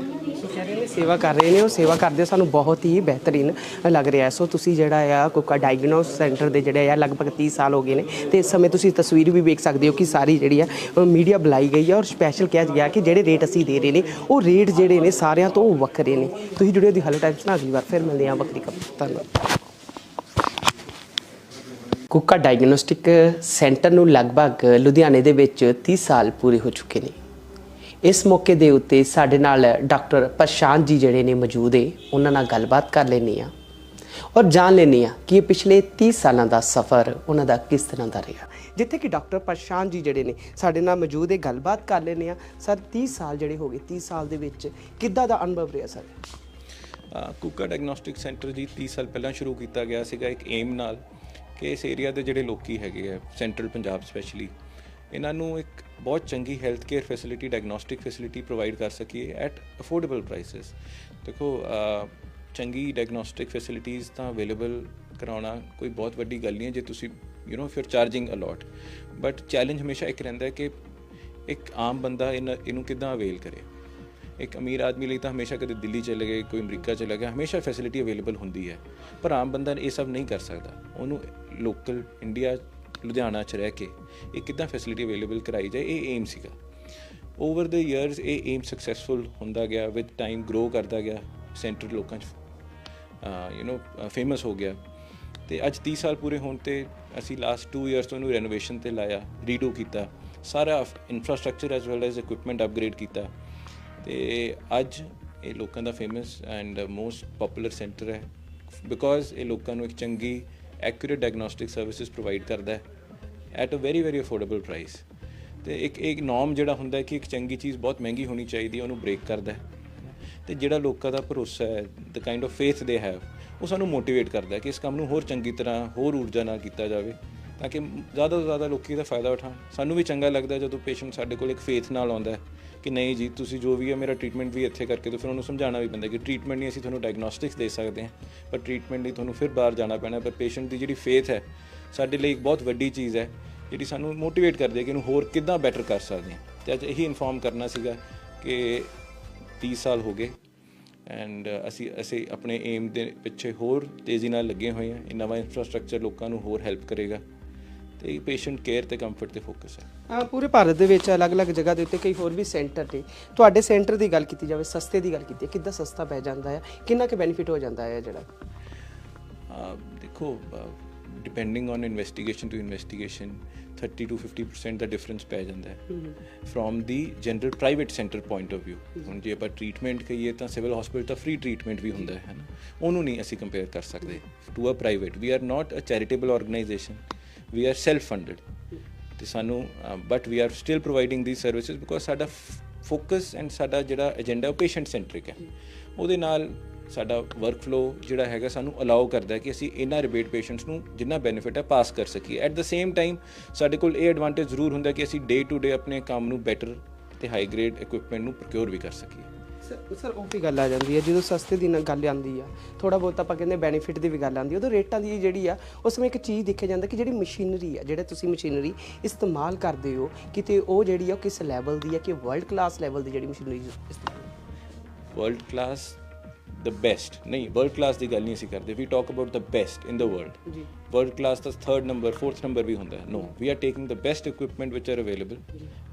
ਸੇਵਾ ਕਰ ਰਹੇ ਨੇ, ਉਹ ਸੇਵਾ ਕਰਦੇ ਸਾਨੂੰ ਬਹੁਤ ਹੀ ਬਿਹਤਰੀਨ ਲੱਗ ਰਿਹਾ ਸੋ ਤੁਸੀਂ ਜਿਹੜਾ ਆ, ਕੋਕਾ ਡਾਇਗਨੋਸ ਸੈਂਟਰ ਦੇ ਜਿਹੜੇ ਆ, ਲਗਭਗ 30 ਸਾਲ ਹੋ ਗਏ ਨੇ। ਤੇ ਇਸ ਸਮੇਂ ਤੁਸੀਂ ਤਸਵੀਰ ਵੀ ਵੇਖ ਸਕਦੇ ਹੋ ਕਿ ਸਾਰੀ ਜਿਹੜੀ ਆ ਮੀਡੀਆ ਬੁਲਾਈ ਗਈ ਆ ਔਰ ਸਪੈਸ਼ਲ ਕਿਹਾ ਗਿਆ ਕਿ ਜਿਹੜੇ ਰੇਟ ਅਸੀਂ ਦੇ ਰਹੇ ਨੇ, ਉਹ ਰੇਟ ਜਿਹੜੇ ਨੇ ਸਾਰਿਆਂ ਤੋਂ ਵੱਖਰੇ ਨੇ। ਤੁਸੀਂ ਜੁੜੇ ਜੁੜਿਓ ਦੀ ਹਲ ਟਾਈਮਸ ਨਾਲ ਅਗਲੀ ਵਾਰ ਫਿਰ ਮਿਲਦੇ ਹਾਂ ਵੱਖਰੀ ਖਬਰ। ਧੰਨਵਾਦ। ਕੁੱਕਾ ਡਾਇਗਨੋਸਟਿਕ ਸੈਂਟਰ ਨੂੰ ਲਗਭਗ ਲੁਧਿਆਣੇ ਦੇ ਵਿੱਚ 30 ਸਾਲ ਪੂਰੇ ਹੋ ਚੁੱਕੇ ਨੇ। ਇਸ ਮੌਕੇ ਦੇ ਉੱਤੇ ਸਾਡੇ ਨਾਲ ਡਾਕਟਰ ਪ੍ਰਸ਼ਾਂਤ ਜੀ ਜਿਹੜੇ ਨੇ ਮੌਜੂਦ ਏ ਉਹਨਾਂ ਨਾਲ ਗੱਲਬਾਤ ਕਰ ਲੈਣੀ ਆ ਔਰ ਜਾਣ ਲੈਂਦੇ ਆ ਕਿ ਇਹ ਪਿਛਲੇ 30 ਸਾਲਾਂ ਦਾ ਸਫ਼ਰ ਉਹਨਾਂ ਦਾ ਕਿਸ ਤਰ੍ਹਾਂ ਦਾ ਰਿਹਾ। ਜਿੱਥੇ ਕਿ ਡਾਕਟਰ ਪ੍ਰਸ਼ਾਂਤ ਜੀ ਜਿਹੜੇ ਨੇ ਸਾਡੇ ਨਾਲ ਮੌਜੂਦ ਹੈ ਗੱਲਬਾਤ ਕਰ ਲੈਂਦੇ ਆ ਸਰ 30 ਸਾਲ ਜਿਹੜੇ ਹੋ ਗਏ 30 ਸਾਲ ਦੇ ਵਿੱਚ ਕਿੱਦਾਂ ਦਾ ਅਨੁਭਵ ਰਿਹਾ ਸਰ? ਅ, ਕੁੱਕਾ ਡਾਇਗਨੋਸਟਿਕ ਸੈਂਟਰ ਜੀ 30 ਸਾਲ ਪਹਿਲਾਂ ਸ਼ੁਰੂ ਕੀਤਾ ਗਿਆ ਸੀਗਾ ਇੱਕ ਏਮ ਨਾਲ ਕਿ ਇਸ ਏਰੀਆ ਦੇ ਜਿਹੜੇ ਲੋਕੀ ਹੈਗੇ ਆ ਸੈਂਟਰਲ ਪੰਜਾਬ ਸਪੈਸ਼ਲੀ ਇਹਨਾਂ ਨੂੰ ਇੱਕ ਬਹੁਤ ਚੰਗੀ health care facility diagnostic facility provide ਕਰ ਸਕੀਏ ਐਟ ਅਫੋਰਡੇਬਲ ਪ੍ਰਾਈਸਸ ਦੇਖੋ ਚੰਗੀ ਡਾਇਗਨੋਸਟਿਕ ਫੈਸਿਲਿਟੀਆਂ ਤਾਂ ਅਵੇਲੇਬਲ ਕਰਾਉਣਾ ਕੋਈ ਬਹੁਤ ਵੱਡੀ ਗੱਲ ਨਹੀਂ ਹੈ ਜੇ ਤੁਸੀਂ ਯੂ نو ਫਿਰ ਚਾਰਜਿੰਗ ਅਲੋਟ ਬਟ ਚੈਲੰਜ ਹਮੇਸ਼ਾ ਇੱਕ ਰਹਿੰਦਾ ਹੈ ਕਿ ਇੱਕ ਆਮ ਬੰਦਾ ਇਹਨਾਂ- ਇਹਨੂੰ ਕਿੱਦਾਂ ਅਵੇਲ ਕਰੇ? ਇੱਕ ਅਮੀਰ ਆਦਮੀ ਲਈ ਤਾਂ ਹਮੇਸ਼ਾ ਕਦੇ ਦਿੱਲੀ ਚਲੇ ਗਏ, ਕੋਈ ਅਮਰੀਕਾ ਚਲਾ ਗਿਆ, ਹਮੇਸ਼ਾ ਫੈਸਿਲਿਟੀ ਅਵੇਲੇਬਲ ਹੁੰਦੀ ਹੈ। ਪਰ ਆਮ ਬੰਦਾ ਇਹ ਸਭ ਨਹੀਂ ਕਰ ਸਕਦਾ। ਉਹਨੂੰ ਲੋਕਲ ਇੰਡੀਆ ਲੁਧਿਆਣਾ ਚ ਰਹਿ ਕੇ ਇਹ ਕਿੱਦਾਂ ਫੈਸਿਲਿਟੀ ਅਵੇਲੇਬਲ ਕਰਾਈ ਜਾਏ, ਇਹ ਏਮ ਸੀਗਾ। ਓਵਰ ਦ ਇਅਰਸ ਇਹ ਏਮ ਸਕਸੈਸਫੁਲ ਹੁੰਦਾ ਗਿਆ ਵਿਦ ਟਾਈਮ ਗਰੋ ਕਰਦਾ ਗਿਆ ਸੈਂਟਰ ਲੋਕਾਂ ਚ ਯੂ نو ਫੇਮਸ ਹੋ ਗਿਆ। ਤੇ ਅੱਜ 30 ਸਾਲ ਪੂਰੇ ਹੋਣ ਤੇ ਅਸੀਂ ਲਾਸਟ 2 ਇਅਰਸ ਤੋਂ ਇਹਨੂੰ ਰੈਨੋਵੇਸ਼ਨ ਤੇ ਲਾਇਆ ਰੀਡੋ ਕੀਤਾ, ਸਾਰਾ infrastructure as well as equipment upgrade ਕੀਤਾ। ਤੇ ਅੱਜ ਇਹ ਲੋਕਾਂ ਦਾ famous and most popular centre ਹੈ ਬਿਕੋਜ਼ ਇਹ ਲੋਕਾਂ ਨੂੰ ਇੱਕ ਚੰਗੀ ਐਕੂਰੇਟ ਡਾਇਗਨੋਸਟਿਕ ਸਰਵਿਸਿਜ਼ ਪ੍ਰੋਵਾਈਡ ਕਰਦਾ ਹੈ at a very very affordable price ਤੇ ਇੱਕ ਇੱਕ ਨੋਰਮ ਜਿਹੜਾ ਹੁੰਦਾ ਕਿ ਇੱਕ ਚੰਗੀ ਚੀਜ਼ ਬਹੁਤ ਮਹਿੰਗੀ ਹੋਣੀ ਚਾਹੀਦੀ ਹੈ, ਉਹਨੂੰ ਬ੍ਰੇਕ ਕਰਦਾ ਹੈ। ਤੇ ਜਿਹੜਾ ਲੋਕਾਂ ਦਾ ਭਰੋਸਾ ਹੈ the kind of faith they have ਉਹ ਸਾਨੂੰ ਮੋਟੀਵੇਟ ਕਰਦਾ ਹੈ ਕਿ ਇਸ ਕੰਮ ਨੂੰ ਹੋਰ ਚੰਗੀ ਤਰ੍ਹਾਂ, ਹੋਰ ਊਰਜਾ ਨਾਲ ਕੀਤਾ ਜਾਵੇ। ਤਾਂ ਕਿ ਜ਼ਿਆਦਾ ਤੋਂ ਜ਼ਿਆਦਾ ਲੋਕੀ ਦਾ ਫਾਇਦਾ ਉਠਾਉਣ। ਸਾਨੂੰ ਵੀ ਚੰਗਾ ਲੱਗਦਾ ਜਦੋਂ ਪੇਸ਼ੈਂਟ ਸਾਡੇ ਕੋਲ ਇੱਕ ਫੇਥ ਨਾਲ ਆਉਂਦਾ ਹੈ ਕਿ ਨਹੀਂ ਜੀ, ਤੁਸੀਂ ਜੋ ਵੀ ਹੈ, ਮੇਰਾ ਟ੍ਰੀਟਮੈਂਟ ਵੀ ਇੱਥੇ ਕਰਕੇ ਤੇ ਫਿਰ ਉਹਨੂੰ ਸਮਝਾਉਣਾ ਵੀ ਪੈਂਦਾ ਕਿ ਟ੍ਰੀਟਮੈਂਟ ਨਹੀਂ ਅਸੀਂ ਤੁਹਾਨੂੰ ਡਾਇਗਨੋਸਟਿਕਸ ਦੇ ਸਕਦੇ ਹਾਂ, ਪਰ ਟ੍ਰੀਟਮੈਂਟ ਲਈ ਤੁਹਾਨੂੰ ਫਿਰ ਬਾਹਰ ਜਾਣਾ ਪੈਣਾ ਪਰ ਪੇਸ਼ੈਂਟ ਦੀ ਜਿਹੜੀ ਫੇਥ ਹੈ, ਸਾਡੇ ਲਈ ਇੱਕ ਬਹੁਤ ਵੱਡੀ ਚੀਜ਼ ਹੈ, ਜਿਹੜੀ ਸਾਨੂੰ ਮੋਟੀਵੇਟ ਕਰਦੀ ਹੈ ਕਿ ਇਹਨੂੰ ਹੋਰ ਕਿੱਦਾਂ ਬੈਟਰ ਕਰ ਸਕਦੇ ਹਾਂ। ਤੇ ਅੱਜ ਇਹੀ ਇਨਫੋਰਮ ਕਰਨਾ ਸੀਗਾ ਕਿ 30 ਸਾਲ ਹੋ ਗਏ ਐਂਡ ਅਸੀਂ ਅਸੀਂ ਆਪਣੇ ਏਮ ਦੇ ਪਿੱਛੇ ਹੋਰ ਤੇਜ਼ੀ ਨਾਲ ਲੱਗੇ ਹੋਏ ਹਾਂ। ਇਹ ਨਵਾਂ ਇਨਫਰਾਸਟ੍ਰਕਚਰ ਲੋਕਾਂ ਨੂੰ ਹੋਰ ਹੈਲਪ ਕਰੇਗਾ। ਤੇ ਪੇਸ਼ੈਂਟ ਕੇਅਰ ਤੇ ਕੰਫਰਟ ਤੇ ਫੋਕਸ ਹੈ। ਅਹ ਪੂਰੇ ਭਾਰਤ ਦੇ ਵਿੱਚ ਅਲੱਗ-ਅਲੱਗ ਜਗ੍ਹਾ ਦੇ ਉੱਤੇ ਕਈ ਹੋਰ ਵੀ ਸੈਂਟਰ ਨੇ। ਤੁਹਾਡੇ ਸੈਂਟਰ ਦੀ ਗੱਲ ਕੀਤੀ ਜਾਵੇ ਸਸਤੇ ਦੀ ਗੱਲ ਕੀਤੀ ਹੈ ਕਿੱਦਾਂ ਸਸਤਾ ਪੈ ਜਾਂਦਾ ਹੈ ਕਿੰਨਾ ਕੁ ਬੈਨੀਫਿਟ ਹੋ ਜਾਂਦਾ ਹੈ ਜਿਹੜਾ? ਦੇਖੋ depending on investigation to investigation 30 to 50% ਦਾ ਡਿਫਰੈਂਸ ਪੈ ਜਾਂਦਾ ਹੈ। From the general private centre point of View ਹੁਣ ਜੇ ਆਪਾਂ ਟ੍ਰੀਟਮੈਂਟ ਕਹੀਏ ਤਾਂ ਸਿਵਲ ਹਸਪੀਟਲ ਤਾਂ ਫ੍ਰੀ ਟ੍ਰੀਟਮੈਂਟ ਵੀ ਹੁੰਦਾ ਹੈ ਨਾ? ਉਹਨੂੰ ਨਹੀਂ ਅਸੀਂ ਕੰਪੇਅਰ ਕਰ ਸਕਦੇ। To a private we are not a charitable organisation we are self funded ਤੇ ਸਾਨੂੰ but we are still providing the services because ਸਾਡਾ ਫੋਕਸ ਐਂਡ ਸਾਡਾ ਜਿਹੜਾ ਏਜੰਡਾ ਉਹ ਪੇਸ਼ੈਂਟ ਸੈਂਟਰਿਕ ਹੈ ਉਹਦੇ ਨਾਲ ਸਾਡਾ ਵਰਕ ਫਲੋ ਜਿਹੜਾ ਹੈਗਾ ਸਾਨੂੰ ਅਲਾਉ ਕਰਦਾ ਕਿ ਅਸੀਂ ਇਹਨਾਂ ਰਿਬੇਟ ਪੇਸ਼ੈਂਟਸ ਨੂੰ ਜਿੰਨਾ ਬੈਨੀਫਿਟ ਹੈ ਪਾਸ ਕਰ ਸਕੀਏ ਐਟ ਦ ਸੇਮ ਟਾਈਮ ਸਾਡੇ ਕੋਲ ਇਹ ਐਡਵਾਂਟੇਜ ਜ਼ਰੂਰ ਹੁੰਦਾ ਕਿ ਅਸੀਂ ਡੇ ਟੂ ਡੇ ਆਪਣੇ ਕੰਮ ਨੂੰ ਬੈਟਰ ਤੇ ਹਾਈ ਗ੍ਰੇਡ ਇਕਵਿਪਮੈਂਟ ਨੂੰ ਪ੍ਰੋਕਿਉਰ ਵੀ ਕਰ ਸਕੀਏ ਸਰ ਉਹ ਵੀ ਗੱਲ ਆ ਜਾਂਦੀ ਹੈ ਜਦੋਂ ਸਸਤੇ ਦੀ ਨਾ ਗੱਲ ਆਉਂਦੀ ਆ ਥੋੜਾ ਬਹੁਤ ਆਪਾਂ ਕਹਿੰਦੇ ਬੈਨੀਫਿਟ ਦੀ ਵੀ ਗੱਲ ਆਉਂਦੀ ਉਦੋਂ ਰੇਟਾਂ ਦੀ ਜਿਹੜੀ ਆ ਉਸ ਵਿੱਚ ਇੱਕ ਚੀਜ਼ ਦੇਖਿਆ ਜਾਂਦਾ ਕਿ ਜਿਹੜੀ ਮਸ਼ੀਨਰੀ ਆ ਜਿਹੜੇ ਤੁਸੀਂ ਮਸ਼ੀਨਰੀ ਇਸਤੇਮਾਲ ਕਰਦੇ ਹੋ ਕਿਤੇ ਉਹ ਜਿਹੜੀ ਆ ਕਿਸ ਲੈਵਲ ਦੀ ਆ ਕਿ ਵਰਲਡ ਕਲਾਸ ਲੈਵਲ ਦੀ ਜਿਹੜੀ ਮਸ਼ੀਨਰੀ ਇਸਤੇਮਾਲ ਵਰਲਡ ਕਲਾਸ ਦ ਬੈਸਟ ਨਹੀਂ ਵਰਲਡ ਕਲਾਸ ਦੀ ਗੱਲ ਨਹੀਂ ਅਸੀਂ ਕਰਦੇ we talk about the best in the world ਜੀ। ਵਰਲਡ ਕਲਾਸ ਦਾ ਥਰਡ ਨੰਬਰ ਫੋਰਥ ਨੰਬਰ ਵੀ ਹੁੰਦਾ ਹੈ। No we are taking the best equipment which are available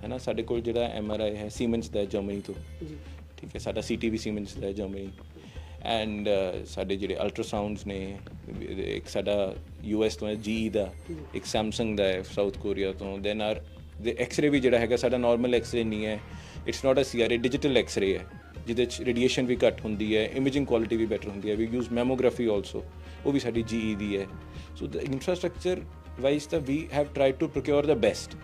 ਹੈ ਨਾ? ਸਾਡੇ ਕੋਲ ਜਿਹੜਾ ਐਮਆਰਆਈ ਹੈ ਸੀਮੈਂਸ ਦਾ ਜਰਮਨੀ ਤੋਂ। ਜੀ। ਠੀਕ ਹੈ, ਸਾਡਾ ਸੀਟੀਵੀ ਸੀਮੈਂਸ ਦਾ ਹੈ ਜਰਮਨੀ। ਐਂਡ ਸਾਡੇ ਜਿਹੜੇ ਅਲਟਰਾਸਾਊਂਡਸ ਨੇ, ਇੱਕ ਸਾਡਾ ਯੂਐਸ ਤੋਂ ਹੈ ਜੀਈ ਦਾ, ਇੱਕ ਸੈਮਸੰਗ ਦਾ ਹੈ ਸਾਊਥ ਕੋਰੀਆ ਤੋਂ। ਦੈਨ ਆਰ ਦੇ ਐਕਸ-ਰੇ ਵੀ ਜਿਹੜਾ ਹੈਗਾ, ਸਾਡਾ ਨਾਰਮਲ ਐਕਸ-ਰੇ ਨਹੀਂ ਹੈ। It's not a CRA digital X-ray ਹੈ, ਜਿਹਦੇ ਚ ਰੇਡੀਏਸ਼ਨ ਵੀ ਘੱਟ ਹੁੰਦੀ ਹੈ ਇਮੇਜਿੰਗ ਕੁਆਲਿਟੀ ਵੀ ਬੈਟਰ ਹੁੰਦੀ ਹੈ। ਵੀ ਯੂਜ਼ ਮੈਮੋਗ੍ਰਾਫੀ ਆਲਸੋ ਉਹ ਵੀ ਸਾਡੀ ਜੀਈ ਦੀ ਹੈ। ਸੋ ਦ ਇਨਫਰਾਸਟ੍ਰਕਚਰ ਵਾਈਜ਼ ਤਾਂ we have tried to procure the best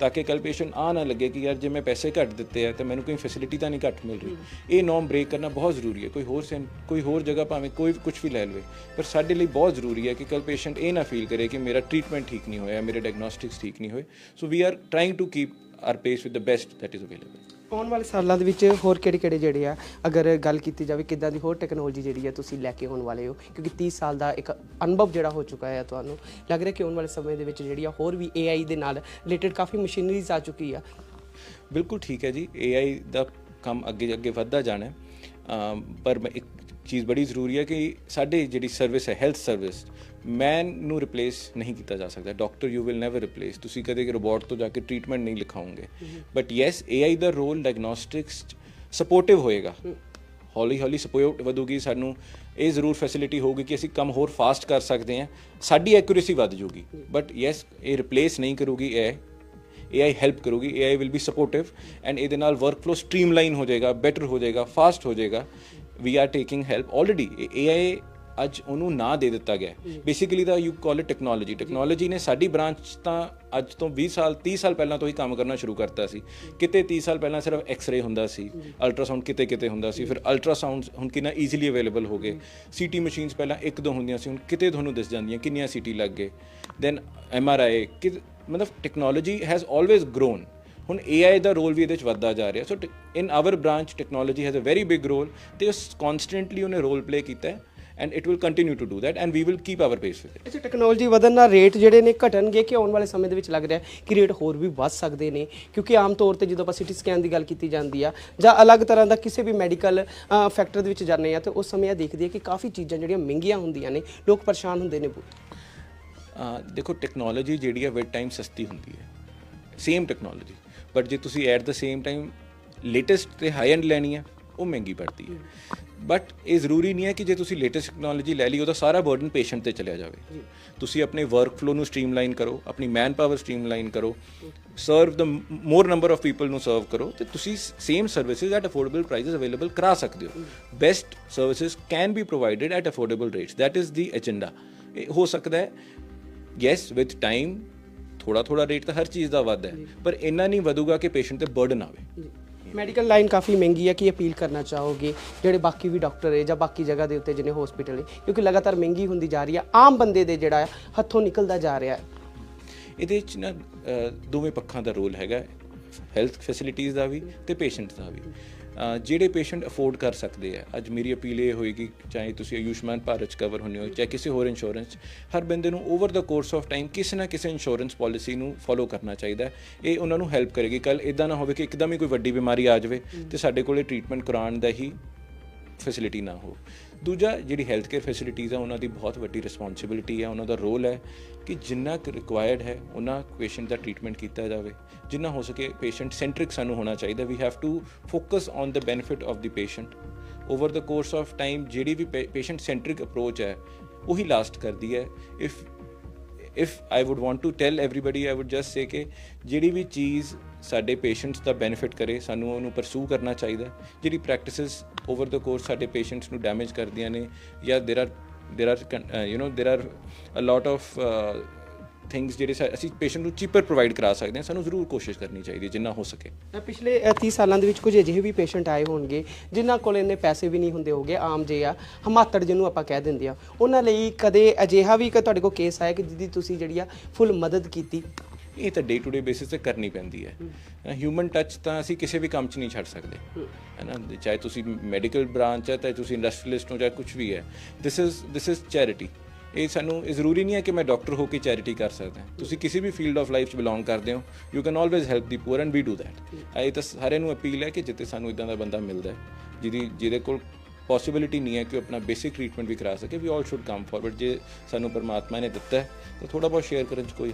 ਤਾਂ ਕਿ ਕੱਲ ਪੇਸ਼ੈਂਟ ਆ ਨਾ ਲੱਗੇ ਕਿ ਯਾਰ ਜੇ ਮੈਂ ਪੈਸੇ ਘੱਟ ਦਿੱਤੇ ਆ, ਤਾਂ ਮੈਨੂੰ ਕੋਈ ਫੈਸਿਲਿਟੀ ਤਾਂ ਨਹੀਂ ਘੱਟ ਮਿਲ ਰਹੀ। ਇਹ ਨੋਰਮ ਬ੍ਰੇਕ ਕਰਨਾ ਬਹੁਤ ਜ਼ਰੂਰੀ ਹੈ। ਕੋਈ ਹੋਰ ਸੈਂ ਕੋਈ ਹੋਰ ਜਗ੍ਹਾ ਭਾਵੇਂ ਕੋਈ ਕੁਝ ਵੀ ਲੈ ਲਵੇ, ਪਰ ਸਾਡੇ ਲਈ ਬਹੁਤ ਜ਼ਰੂਰੀ ਹੈ ਕਿ ਕੱਲ ਪੇਸ਼ੈਂਟ ਇਹ ਨਾ ਫੀਲ ਕਰੇ ਕਿ ਮੇਰਾ ਟ੍ਰੀਟਮੈਂਟ ਠੀਕ ਨਹੀਂ ਹੋਇਆ, ਮੇਰੇ ਡਾਇਗਨੋਸਟਿਕਸ ਠੀਕ ਨਹੀਂ ਹੋਏ। So we are trying to keep our pace with the best that is available ਆਉਣ ਵਾਲੇ ਸਾਲਾਂ ਦੇ ਵਿੱਚ ਹੋਰ ਕਿਹੜੇ ਕਿਹੜੇ ਜਿਹੜੇ ਆ, ਅਗਰ ਗੱਲ ਕੀਤੀ ਜਾਵੇ ਕਿੱਦਾਂ ਦੀ ਹੋਰ ਟੈਕਨੋਲੋਜੀ ਜਿਹੜੀ ਆ ਤੁਸੀਂ ਲੈ ਕੇ ਆਉਣ ਵਾਲੇ ਹੋ? ਕਿਉਂਕਿ 30 ਸਾਲ ਦਾ ਇੱਕ ਅਨੁਭਵ ਜਿਹੜਾ ਹੋ ਚੁੱਕਾ ਹੈ ਤੁਹਾਨੂੰ, ਲੱਗ ਰਿਹਾ ਕਿ ਆਉਣ ਵਾਲੇ ਸਮੇਂ ਦੇ ਵਿੱਚ ਜਿਹੜੀ ਆ ਹੋਰ ਵੀ AI ਦੇ ਨਾਲ ਰਿਲੇਟਡ ਕਾਫੀ ਮਸ਼ੀਨਰੀਜ਼ ਆ ਚੁੱਕੀ ਆ। ਬਿਲਕੁਲ ਠੀਕ ਹੈ ਜੀ AI ਦਾ ਕੰਮ ਅੱਗੇ ਅੱਗੇ ਵੱਧਦਾ ਜਾਣਾ ਪਰ ਮੈਂ ਇੱਕ ਚੀਜ਼ ਬੜੀ ਜ਼ਰੂਰੀ ਹੈ ਕਿ ਸਾਡੇ ਜਿਹੜੀ ਸਰਵਿਸ ਹੈ ਹੈਲਥ ਸਰਵਿਸ ਮੈਨ ਨੂੰ ਰਿਪਲੇਸ ਨਹੀਂ ਕੀਤਾ ਜਾ ਸਕਦਾ। Doctor you will never replace ਤੁਸੀਂ ਕਦੇ ਰੋਬੋਟ ਤੋਂ ਜਾ ਕੇ ਟ੍ਰੀਟਮੈਂਟ ਨਹੀਂ ਲਿਖਾਓਗੇ। ਬਟ ਯੈਸ AI ਦਾ ਰੋਲ ਡਾਇਗਨੋਸਟਿਕਸ ਸਪੋਰਟਿਵ ਹੋਏਗਾ। ਹੌਲੀ ਹੌਲੀ ਸਪੋਰਟ ਵਧੂਗੀ, ਸਾਨੂੰ ਇਹ ਜ਼ਰੂਰ ਫੈਸਿਲਿਟੀ ਹੋਊਗੀ ਕਿ ਅਸੀਂ ਕੰਮ ਹੋਰ ਫਾਸਟ ਕਰ ਸਕਦੇ ਹਾਂ। ਸਾਡੀ ਐਕੂਰੇਸੀ ਵੱਧ ਜੂਗੀ ਬਟ ਯੈਸ ਇਹ ਰਿਪਲੇਸ ਨਹੀਂ ਕਰੂਗੀ, ਇਹ AI ਹੈਲਪ ਕਰੂਗੀ। AI will be supportive and ਇਹਦੇ ਨਾਲ ਵਰਕਫਲੋ ਸਟ੍ਰੀਮਲਾਈਨ ਹੋ ਜਾਏਗਾ ਬੈਟਰ ਹੋ ਜਾਏਗਾ ਫਾਸਟ ਹੋ ਜਾਏਗਾ। We are taking help already AI ਅੱਜ ਉਹਨੂੰ ਨਾਂ ਦੇ ਦਿੱਤਾ ਗਿਆ basically the you call it technology technology ਨੇ ਸਾਡੀ ਬ੍ਰਾਂਚ ਤਾਂ ਅੱਜ ਤੋਂ 20 ਸਾਲ 30 ਸਾਲ ਪਹਿਲਾਂ ਤੋਂ ਹੀ ਕੰਮ ਕਰਨਾ ਸ਼ੁਰੂ ਕਰਤਾ ਸੀ। ਕਿਤੇ 30 ਸਾਲ ਪਹਿਲਾਂ ਸਿਰਫ ਐਕਸ-ਰੇ ਹੁੰਦਾ ਸੀ ਅਲਟਰਾਸਾਊਂਡ ਕਿਤੇ ਕਿਤੇ ਹੁੰਦਾ ਸੀ ਫਿਰ ਅਲਟਰਾਸਾਊਂਡ ਹੁਣ ਕਿੰਨਾ ਈਜ਼ੀਲੀ ਅਵੇਲੇਬਲ ਹੋ ਗਏ। ਸੀਟੀ ਮਸ਼ੀਨਸ ਪਹਿਲਾਂ ਇੱਕ ਦੋ ਹੁੰਦੀਆਂ ਸੀ ਹੁਣ ਕਿਤੇ ਤੁਹਾਨੂੰ ਦਿਸ ਜਾਂਦੀਆਂ ਕਿੰਨੀਆਂ ਸੀਟੀ ਲੱਗ ਗਏ। ਦੈਨ ਐਮਆਰਆਈ ਕਿ ਮਤਲਬ ਟੈਕਨੋਲੋਜੀ ਹੈਜ਼ ਆਲਵੇਜ਼ ਗਰੋਨ ਹੁਣ AI ਦਾ ਰੋਲ ਵੀ ਇਹਦੇ ਚ ਵੱਧਦਾ ਜਾ ਰਿਹਾ। So in our branch technology has a very big role ਤੇ ਉਸ ਕਨਸਟੈਂਟਲੀ ਉਹਨੇ ਰੋਲ ਪਲੇ ਕੀਤਾ ਹੈ and it will continue to do that and we will keep our pace with it ਅੱਛਾ ਟੈਕਨੋਲੋਜੀ ਵਧਣ ਨਾਲ ਰੇਟ ਜਿਹੜੇ ਨੇ ਘਟਣਗੇ ਕਿ ਆਉਣ ਵਾਲੇ ਸਮੇਂ ਦੇ ਵਿੱਚ ਲੱਗ ਰਿਹਾ ਕਿ ਰੇਟ ਹੋਰ ਵੀ ਵੱਧ ਸਕਦੇ ਨੇ? ਕਿਉਂਕਿ ਆਮ ਤੌਰ ਤੇ ਜਦੋਂ ਆਪਾਂ ਸਿਟੀ ਸਕੈਨ ਦੀ ਗੱਲ ਕੀਤੀ ਜਾਂਦੀ ਆ ਜਾਂ ਅਲੱਗ ਤਰ੍ਹਾਂ ਦਾ ਕਿਸੇ ਵੀ ਮੈਡੀਕਲ ਫੈਕਟਰ ਦੇ ਵਿੱਚ ਜਾਂਦੇ ਆ ਤੇ ਉਸ ਸਮੇਂ ਇਹ ਦੇਖਦੇ ਆ ਕਿ ਕਾਫੀ ਚੀਜ਼ਾਂ ਜਿਹੜੀਆਂ ਮਹਿੰਗੀਆਂ ਹੁੰਦੀਆਂ ਨੇ ਲੋਕ ਪਰੇਸ਼ਾਨ ਹੁੰਦੇ ਨੇ ਅਹ ਦੇਖੋ ਟੈਕਨੋਲੋਜੀ ਜਿਹੜੀ ਹੈ ਵਿਦ ਟਾਈਮ ਸਸਤੀ ਹੁੰਦੀ ਹੈ। ਸੇਮ ਟੈਕਨੋਲੋਜੀ ਬਟ ਜੇ ਤੁਸੀਂ at the same time latest ਤੇ ਹਾਈ ਐਂਡ ਲੈਣੀ ਹੈ ਉਹ ਮਹਿੰਗੀ ਪੜਦੀ ਹੈ ਬਟ ਇਹ ਜ਼ਰੂਰੀ ਨਹੀਂ ਹੈ ਕਿ ਜੇ ਤੁਸੀਂ ਲੇਟੈਸਟ ਟੈਕਨੋਲੋਜੀ ਲੈ ਲਈ ਉਹਦਾ ਸਾਰਾ ਬਰਡਨ ਪੇਸ਼ੈਂਟ ਤੇ ਚਲਿਆ ਜਾਵੇ। ਤੁਸੀਂ ਆਪਣੇ ਵਰਕ ਫਲੋ ਨੂੰ ਸਟ੍ਰੀਮਲਾਈਨ ਕਰੋ ਆਪਣੀ ਮੈਨ ਪਾਵਰ ਸਟ੍ਰੀਮਲਾਈਨ ਕਰੋ serve the more number of people ਨੂੰ ਸਰਵ ਕਰੋ ਤੇ ਤੁਸੀਂ same services at affordable prices available ਕਰਾ ਸਕਦੇ ਹੋ। Best services can be provided at affordable rates that is the agenda ਇਹ ਹੋ ਸਕਦਾ ਹੈ ਯੈਸ ਵਿਦ ਟਾਈਮ ਥੋੜਾ ਥੋੜਾ ਰੇਟ ਤਾਂ ਹਰ ਚੀਜ਼ ਦਾ ਵੱਧਦਾ ਹੈ ਪਰ ਇੰਨਾ ਨਹੀਂ ਵਧੂਗਾ ਕਿ ਪੇਸ਼ੈਂਟ ਤੇ ਬਰਡਨ ਆਵੇ। ਮੈਡੀਕਲ ਲਾਈਨ ਕਾਫੀ ਮਹਿੰਗੀ ਹੈ ਕੀ ਅਪੀਲ ਕਰਨਾ ਚਾਹੋਗੇ? ਜਿਹੜੇ ਬਾਕੀ ਵੀ ਡਾਕਟਰ ਹੈ ਜਾਂ ਬਾਕੀ ਜਗ੍ਹਾ ਦੇ ਉੱਤੇ ਜਿਹਨੇ ਹਸਪੀਟਲ ਹੈ ਕਿਉਂਕਿ ਲਗਾਤਾਰ ਮਹਿੰਗੀ ਹੁੰਦੀ ਜਾ ਰਹੀ ਹੈ ਆਮ ਬੰਦੇ ਦੇ ਜਿਹੜਾ ਹੱਥੋਂ ਨਿਕਲਦਾ ਜਾ ਰਿਹਾ ਹੈ। ਇਹਦੇ ਚ ਨਾ ਦੋਵੇਂ ਪੱਖਾਂ ਦਾ ਰੋਲ ਹੈਗਾ ਹੈਲਥ ਫੈਸਿਲਿਟੀਜ਼ ਦਾ ਵੀ ਤੇ ਪੇਸ਼ੈਂਟ ਦਾ ਵੀ। ਜਿਹੜੇ ਪੇਸ਼ੈਂਟ ਅਫੋਰਡ ਕਰ ਸਕਦੇ ਆ, ਅੱਜ ਮੇਰੀ ਅਪੀਲ ਇਹ ਹੋਏਗੀ, ਚਾਹੇ ਤੁਸੀਂ ਆਯੁਸ਼ਮਾਨ ਭਾਰਤ ਚ ਕਵਰ ਹੁੰਦੇ ਹੋ, ਚਾਹੇ ਕਿਸੇ ਹੋਰ ਇੰਸ਼ੋਰੈਂਸ ਹਰ ਬੰਦੇ ਨੂੰ over the course of time ਕਿਸੇ ਨਾ ਕਿਸੇ ਇੰਸ਼ੋਰੈਂਸ ਪਾਲਿਸੀ ਨੂੰ ਫੋਲੋ ਕਰਨਾ ਚਾਹੀਦਾ ਇਹ ਉਹਨਾਂ ਨੂੰ ਹੈਲਪ ਕਰੇਗੀ। ਕੱਲ ਇਦਾਂ ਨਾ ਹੋਵੇ ਕਿ ਇੱਕਦਮ ਹੀ ਕੋਈ ਵੱਡੀ ਬਿਮਾਰੀ ਆ ਜਾਵੇ ਤੇ ਸਾਡੇ ਕੋਲੇ ਟ੍ਰੀਟਮੈਂਟ ਕਰਾਉਣ ਦਾ ਹੀ ਫੈਸਿਲਿਟੀ ਨਾ ਹੋ ਦੂਜਾ ਜਿਹੜੀ ਹੈਲਥ ਕੇਅਰ ਫੈਸਿਲਿਟੀਜ਼ ਆ, ਉਹਨਾਂ ਦੀ ਬਹੁਤ ਵੱਡੀ ਰਿਸਪੌਂਸਿਬਿਲਿਟੀ ਹੈ ਉਹਨਾਂ ਦਾ ਰੋਲ ਹੈ ਕਿ ਜਿੰਨਾ ਰਿਕੁਆਇਰਡ ਹੈ, ਉਹਨਾਂ ਪੇਸ਼ੈਂਟ ਦਾ ਟ੍ਰੀਟਮੈਂਟ ਕੀਤਾ ਜਾਵੇ। ਜਿੰਨਾ ਹੋ ਸਕੇ ਪੇਸ਼ੈਂਟ ਸੈਂਟਰਿਕ ਸਾਨੂੰ ਹੋਣਾ ਚਾਹੀਦਾ। We have to focus on the benefit of the patient over the course of time ਜਿਹੜੀ ਵੀ ਪੇਸ਼ੈਂਟ ਸੈਂਟਰਿਕ ਅਪਰੋਚ ਹੈ, ਉਹੀ ਲਾਸਟ ਕਰਦੀ ਹੈ। If if I would want to tell everybody I would just say ਕਿ ਜਿਹੜੀ ਵੀ ਚੀਜ਼ ਸਾਡੇ ਪੇਸ਼ੈਂਟਸ ਦਾ ਬੈਨੀਫਿਟ ਕਰੇ ਸਾਨੂੰ ਉਹਨੂੰ ਪਰਸੂ ਕਰਨਾ ਚਾਹੀਦਾ ਹੈ। ਜਿਹੜੀ ਪ੍ਰੈਕਟਿਸਿਸ ਓਵਰ ਦ ਕੋਰਸ ਸਾਡੇ ਪੇਸ਼ੈਂਟਸ ਨੂੰ ਡੈਮੇਜ ਕਰਦੀਆਂ ਨੇ ਜਾਂ there are there are you know there are a lot of things ਜਿਹੜੇ ਸਾ- ਅਸੀਂ ਪੇਸ਼ੈਂਟ ਨੂੰ ਚੀਪਰ ਪ੍ਰੋਵਾਈਡ ਕਰਾ ਸਕਦੇ ਹਾਂ ਸਾਨੂੰ ਜ਼ਰੂਰ ਕੋਸ਼ਿਸ਼ ਕਰਨੀ ਚਾਹੀਦੀ ਹੈ ਜਿੰਨਾ ਹੋ ਸਕੇ ਅ, ਪਿਛਲੇ ਅ, 30 ਸਾਲਾਂ ਦੇ ਵਿੱਚ ਕੁਝ ਅਜਿਹੇ ਵੀ ਪੇਸ਼ੈਂਟ ਆਏ ਹੋਣਗੇ ਜਿਨ੍ਹਾਂ ਕੋਲ ਇੰਨੇ ਪੈਸੇ ਵੀ ਨਹੀਂ ਹੁੰਦੇ ਹੋਗੇ ਆਮ ਜੇ ਆ ਹਮਾਤੜ ਜਿਹਨੂੰ ਆਪਾਂ ਕਹਿ ਦਿੰਦੇ ਆ ਉਹਨਾਂ ਲਈ ਕਦੇ ਅਜਿਹਾ ਵੀ ਕਿ ਤੁਹਾਡੇ ਕੋਲ ਕੇਸ ਆਇਆ ਕਿ ਜਿਹਦੀ ਤੁਸੀਂ ਜਿਹੜੀ ਆ ਫੁੱਲ ਮਦਦ ਕੀਤੀ ਇਹ ਤਾਂ ਡੇ ਟੂ ਡੇ ਬੇਸਿਸ ਤੇ ਕਰਨੀ ਪੈਂਦੀ ਹੈ। ਹਿਊਮਨ ਟੱਚ ਤਾਂ ਅਸੀਂ ਕਿਸੇ ਵੀ ਕੰਮ 'ਚ ਨਹੀਂ ਛੱਡ ਸਕਦੇ। ਹੈ। ਨਾ ਚਾਹੇ ਤੁਸੀਂ ਮੈਡੀਕਲ ਬ੍ਰਾਂਚ ਹੈ ਚਾਹੇ ਤੁਸੀਂ ਇੰਡਸਟਰੀਅਲਿਸਟ ਹੋ ਚਾਹੇ ਕੁਝ ਵੀ ਹੈ। This is this is charity ਇਹ ਸਾਨੂੰ ਇਹ ਜ਼ਰੂਰੀ ਨਹੀਂ ਹੈ ਕਿ ਮੈਂ ਡਾਕਟਰ ਹੋ ਕੇ ਚੈਰਿਟੀ ਕਰ ਸਕਦਾ ਤੁਸੀਂ ਕਿਸੇ ਵੀ ਫੀਲਡ ਆਫ ਲਾਈਫ 'ਚ ਬਿਲੋਂਗ ਕਰਦੇ ਹੋ। You can always help the poor and we do that ਇਹ ਤਾਂ ਸਾਰਿਆਂ ਨੂੰ ਅਪੀਲ ਹੈ ਕਿ ਜਿੱਤੇ ਸਾਨੂੰ ਇਦਾਂ ਦਾ ਬੰਦਾ ਮਿਲਦਾ ਹੈ ਜਿਹਦੀ ਜਿਹਦੇ ਕੋਲ ਪੋਸਿਬਿਲਿਟੀ ਨਹੀਂ ਹੈ ਕਿ ਉਹ ਆਪਣਾ ਬੇਸਿਕ ਟ੍ਰੀਟਮੈਂਟ ਵੀ ਕਰਾ ਸਕੇ। ਵੀ ਆਲ ਸ਼ੁੱਡ ਕਮ ਫਾਰਵਰਡ ਜੇ ਸਾਨੂੰ ਪਰਮਾਤਮਾ ਨੇ ਦਿੱਤਾ ਹੈ ਤਾਂ ਥੋੜਾ ਬਹੁਤ ਸ਼ੇਅਰ ਕਰਨ 'ਚ ਕੋਈ